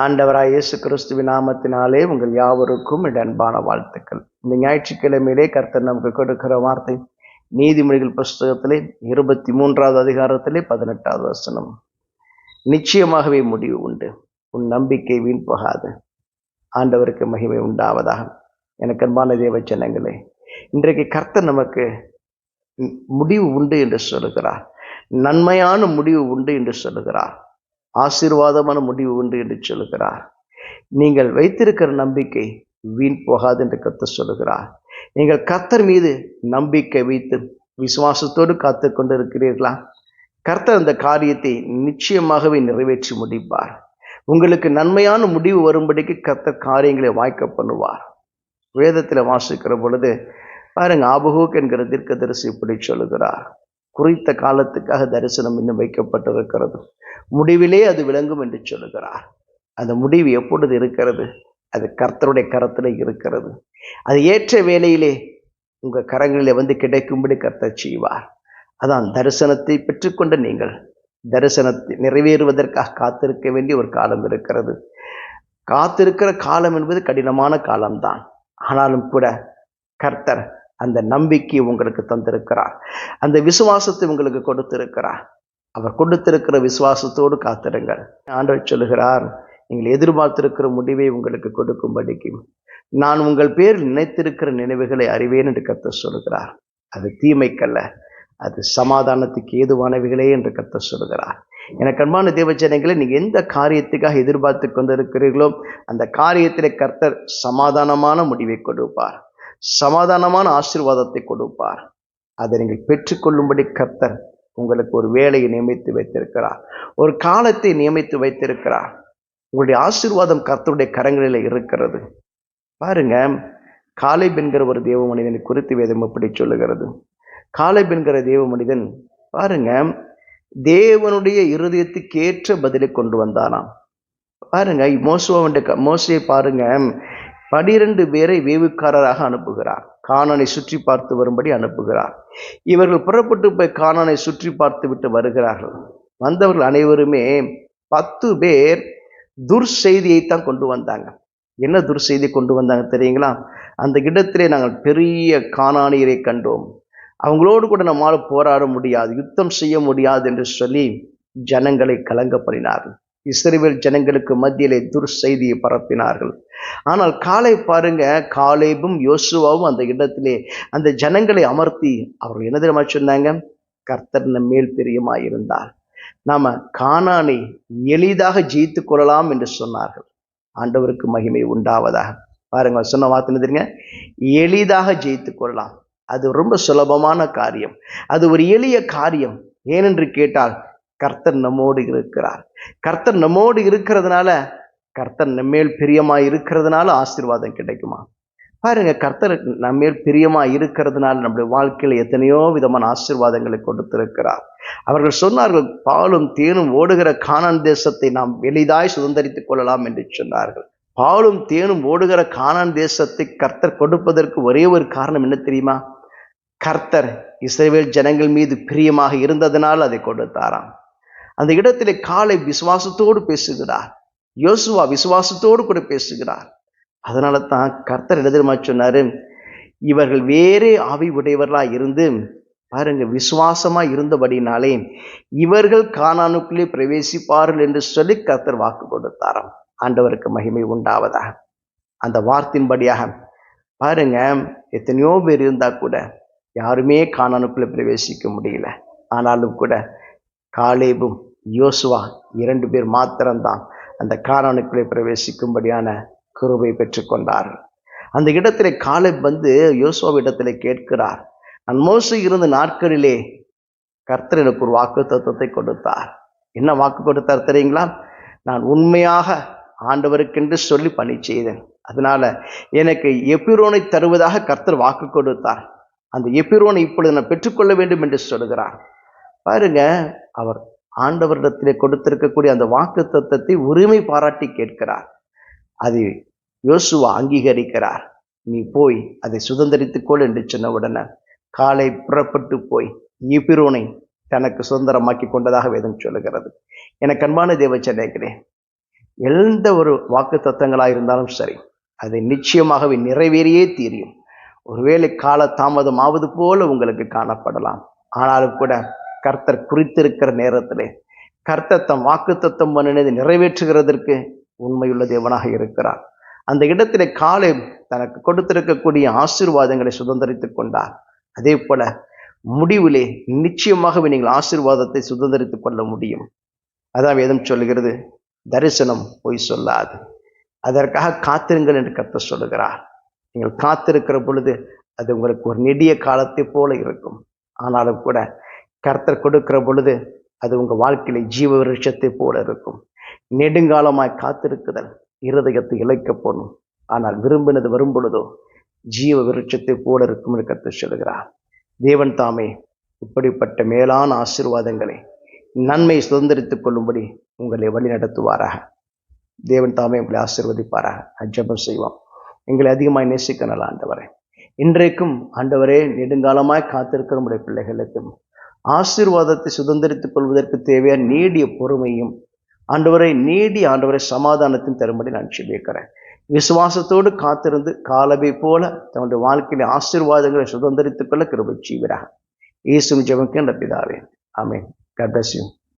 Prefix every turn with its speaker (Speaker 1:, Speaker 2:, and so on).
Speaker 1: ஆண்டவராய் இயேசு கிறிஸ்துவின் நாமத்தினாலே உங்கள் யாவருக்கும் என் அன்பான வாழ்த்துக்கள். இந்த ஞாயிற்றுக்கிழமையிலே கர்த்தர் நமக்கு கொடுக்கிற வார்த்தை நீதிமொழிகள் புஸ்தகத்திலே இருபத்தி மூன்றாவது அதிகாரத்திலே பதினெட்டாவது வசனம். நிச்சயமாகவே முடிவு உண்டு. உன் நம்பிக்கை வீண் போகாது. ஆண்டவருக்கு மகிமை உண்டாவதாக. எனக்கு அன்பான தேவ ஜனங்களே இன்றைக்கு கர்த்தர் நமக்கு முடிவு உண்டு என்று சொல்லுகிறார். நன்மையான முடிவு உண்டு என்று சொல்லுகிறார். ஆசீர்வாதமான முடிவு உண்டு என்று சொல்லுகிறார். நீங்கள் வைத்திருக்கிற நம்பிக்கை வீண் போகாது என்று கத்தர் சொல்லுகிறார். நீங்கள் கர்த்தர் மீது நம்பிக்கை வைத்து விசுவாசத்தோடு காத்து கொண்டிருக்கிறீர்களா? கர்த்தர் அந்த காரியத்தை நிச்சயமாகவே நிறைவேற்றி முடிப்பார். உங்களுக்கு நன்மையான முடிவு வரும்படிக்கு கர்த்தர் காரியங்களை வாய்க்க பண்ணுவார். வேதத்தில் வாசிக்கிற பொழுது பாருங்க ஆபுகோக் என்கிற தீர்க்கதரிசி இப்படி சொல்லுகிறார். குறித்த காலத்துக்காக தரிசனம் இன்னும் வைக்கப்பட்டிருக்கிறது. முடிவிலே அது விளங்கும் என்று சொல்லுகிறார். அந்த முடிவு எப்பொழுது இருக்கிறது? அது கர்த்தருடைய கரத்தில் இருக்கிறது. அது ஏற்ற வேலையிலே உங்கள் கரங்களில் வந்து கிடைக்கும்படி கர்த்தர் செய்வார். அதான் தரிசனத்தை பெற்றுக்கொண்ட நீங்கள் தரிசனத்தை நிறைவேறுவதற்காக காத்திருக்க வேண்டிய ஒரு காலம் இருக்கிறது. காத்திருக்கிற காலம் என்பது கடினமான காலம்தான். ஆனாலும் கூட கர்த்தர் அந்த நம்பிக்கை உங்களுக்கு தந்திருக்கிறார். அந்த விசுவாசத்தை உங்களுக்கு கொடுத்திருக்கிறார். அவர் கொடுத்திருக்கிற விசுவாசத்தோடு காத்திருங்கள். ஆண்டவர் சொல்லுகிறார் நீங்கள் எதிர்பார்த்திருக்கிற முடிவை உங்களுக்கு கொடுக்கும்படிக்கு. நான் உங்கள் பேர் நினைத்திருக்கிற நினைவுகளை அறிவேன் என்று கத்த சொல்கிறார் அது தீமைக்கல்ல அது சமாதானத்துக்கு ஏதுவானவைகளே என்று கத்த சொல்கிறார் எனக்கு அன்பான தேவச்சனைகளை நீங்கள் எந்த காரியத்துக்காக எதிர்பார்த்து கொண்டிருக்கிறீர்களோ அந்த காரியத்தில் கர்த்தர் சமாதானமான முடிவை கொடுப்பார். சமாதானமான ஆசீர்வாதத்தை கொடுப்பார். அதை நீங்கள் பெற்றுக்கொள்ளும்படி கர்த்தர் உங்களுக்கு ஒரு வேலையை நியமித்து வைத்திருக்கிறார். ஒரு காலத்தை நியமித்து வைத்திருக்கிறார். உங்களுடைய ஆசீர்வாதம் கர்த்தருடைய கரங்களில் இருக்கிறது. பாருங்க காலை பெண்கிற ஒரு தேவ மனிதனை குறித்து வேதம் எப்படி சொல்லுகிறது? காலை பெண்கிற தேவ மனிதன் பாருங்க தேவனுடைய இருதயத்துக்கு ஏற்ற பதிலை கொண்டு வந்தானாம். பாருங்க மோசுவனுடைய மோசையை பாருங்க பனிரெண்டு பேரை வேவுக்காரராக அனுப்புகிறார். காணனை சுற்றி பார்த்து வரும்படி அனுப்புகிறார். இவர்கள் புறப்பட்டு போய் காணனை சுற்றி பார்த்து விட்டு வருகிறார்கள். வந்தவர்கள் அனைவருமே பத்து பேர் துர்செய்தியைத்தான் கொண்டு வந்தாங்க. என்ன துர்செய்தி கொண்டு வந்தாங்க தெரியுங்களா? அந்த இடத்திலே நாங்கள் பெரிய காணானியரை கண்டோம். அவங்களோடு கூட நம்மால் போராட முடியாது யுத்தம் செய்ய முடியாது என்று சொல்லி ஜனங்களை கலங்கப்படினார்கள். இஸ்ரேல் ஜனங்களுக்கு மத்தியிலே துர்செய்தியை பரப்பினார்கள். ஆனால் காலை பாருங்க காலேபும் யோசுவாவும் அந்த இடத்திலே அந்த ஜனங்களை அமர்த்தி அவர்கள் என்ன தெரியுமா சொன்னாங்க? கர்த்தர் மேல் பிரியமாயிருந்தார். நாம காணானை எளிதாக ஜெயித்து கொள்ளலாம் என்று சொன்னார்கள். ஆண்டவருக்கு மகிமை உண்டாவதாக. பாருங்க சொன்ன வார்த்தை தெரியுங்க? எளிதாக ஜெயித்து கொள்ளலாம். அது ரொம்ப சுலபமான காரியம். அது ஒரு எளிய காரியம். ஏனென்று கேட்டால் கர்த்தர் நம்மோடு இருக்கிறார். கர்த்தர் நம்மோடு இருக்கிறதுனால கர்த்தர் நம்மேல் பிரியமா இருக்கிறதுனால ஆசீர்வாதம் கிடைக்குமா? பாருங்க கர்த்தர் நம்மேல் பிரியமா இருக்கிறதுனால நம்முடைய வாழ்க்கையில் எத்தனையோ விதமான ஆசீர்வாதங்களை கொடுத்திருக்கிறார். அவர்கள் சொன்னார்கள் பாலும் தேனும் ஓடுகிற காணான் தேசத்தை நாம் எளிதாய் சுதந்திரித்துக் கொள்ளலாம் என்று சொன்னார்கள். பாலும் தேனும் ஓடுகிற காணான் தேசத்தை கர்த்தர் கொடுப்பதற்கு ஒரே ஒரு காரணம் என்ன தெரியுமா? கர்த்தர் இஸ்ரேல் ஜனங்கள் மீது பிரியமாக இருந்ததனால் அதை கொடுத்தாராம். அந்த இடத்திலே காலை விசுவாசத்தோடு பேசுகிறார். யோசுவா விசுவாசத்தோடு கூட பேசுகிறார். அதனால தான் கர்த்தர் எழுதிரமா சொன்னாரு? இவர்கள் வேறே ஆவி உடையவர்களா இருந்து பாருங்க விசுவாசமா இருந்தபடினாலே இவர்கள் காணானுக்குள்ளே பிரவேசிப்பார்கள் என்று சொல்லி கர்த்தர் வாக்கு கொடுத்தாராம். ஆண்டவருக்கு மகிமை உண்டாவதாக. அந்த வார்த்தையின்படியாக பாருங்க எத்தனையோ பேர் இருந்தா கூட யாருமே காணானுக்குள்ளே பிரவேசிக்க முடியல. ஆனாலும் கூட காலேபும் யோசுவா இரண்டு பேர் மாத்திரம்தான் அந்த காணானுக்குள்ளே பிரவேசிக்கும்படியான கிருபை பெற்றுக்கொண்டார்கள் அந்த இடத்துல காலேப் வந்து யோசுவா இடத்துல கேட்கிறார் நான் மோசு இருந்த நாட்களிலே கர்த்தர் எனக்கு ஒரு வாக்கு தத்துவத்தை கொடுத்தார். என்ன வாக்கு கொடுத்தார் தெரியுங்களா? நான் உண்மையாக ஆண்டவருக்கென்று சொல்லி பணி செய்தேன். அதனால எனக்கு எபிரோனை தருவதாக கர்த்தர் வாக்கு கொடுத்தார். அந்த எபிரோனை இப்பொழுது நான் பெற்றுக்கொள்ள வேண்டும் என்று சொல்கிறார். பாருங்க அவர் ஆண்டவரிடத்திலே கொடுத்திருக்கக்கூடிய அந்த வாக்கு தத்துவத்தை உரிமை பாராட்டி கேட்கிறார். அது யோசுவா அங்கீகரிக்கிறார். நீ போய் அதை சுதந்திரித்துக்கொள் என்று சொன்ன உடனே காலை புறப்பட்டு போய் இபிரோனை தனக்கு சுதந்திரமாக்கி கொண்டதாக வேதம் சொல்லுகிறது. எனக்கு அன்பான தேவச்சனைக்கிறேன் எந்த ஒரு வாக்கு தத்துவங்களாக இருந்தாலும் சரி அதை நிச்சயமாகவே நிறைவேறியே தீரியும். ஒருவேளை கால தாமதம் ஆவது போல உங்களுக்கு காணப்படலாம். ஆனாலும் கூட கர்த்தர் குறித்திருக்கிற நேரத்திலே கர்த்தர் தம் வாக்கு தத்தம் நிறைவேற்றுகிறதற்கு உண்மையுள்ள தேவனாக இருக்கிறார். அந்த இடத்திலே காலை தனக்கு கொடுத்திருக்கக்கூடிய ஆசீர்வாதங்களை சுதந்திரித்து கொண்டார். அதே போல முடிவிலே நிச்சயமாகவே நீங்கள் ஆசீர்வாதத்தை சுதந்திரித்துக் கொள்ள முடியும். அதான் வேதம் சொல்லுகிறது தரிசனம் பொய் சொல்லாது. அதற்காக காத்திருங்கள் என்று கர்த்தர் சொல்லுகிறார். நீங்கள் காத்திருக்கிற பொழுது அது உங்களுக்கு ஒரு நெடிய காலத்தை போல இருக்கும். ஆனாலும் கூட கர்த்தர் கொடுக்கிற பொழுது அது உங்கள் வாழ்க்கையில ஜீவ விருட்சத்தை போல இருக்கும். நெடுங்காலமாய் காத்திருக்குதல் இருதயத்தை இழைக்கப் போகணும். ஆனால் விரும்பினது வரும் பொழுதோ ஜீவ விருட்சத்தை போல இருக்கும் என்று கர்த்தர் சொல்லுகிறார். தேவன் தாமே இப்படிப்பட்ட மேலான ஆசீர்வாதங்களை நன்மை சுதந்திரித்துக் கொள்ளும்படி உங்களை வழி நடத்துவாராக. தேவன் தாமே உங்களை ஆசீர்வதிப்பாராக. அஜபம் செய்வோம். எங்களை அதிகமாய் நேசிக்க நல்ல ஆண்டவரே. இன்றைக்கும் ஆண்டவரே நெடுங்காலமாய் காத்திருக்கிற நம்முடைய பிள்ளைகளுக்கும் ஆசீர்வாதத்தை சுதந்திரித்துக் கொள்வதற்கு தேவையான நீடிய பொறுமையும் ஆண்டவரை நீடி ஆண்டவரை சமாதானத்தையும் தரும்படி நான் சொல்லியிருக்கிறேன் விசுவாசத்தோடு காத்திருந்து காலவை போல தன்னுடைய வாழ்க்கையில ஆசீர்வாதங்களை சுதந்திரித்துக் கொள்ள கிருபை செய்வராக. இயேசுவின் ஜெபம் கேட்ட பிதாவே. ஆமென். God.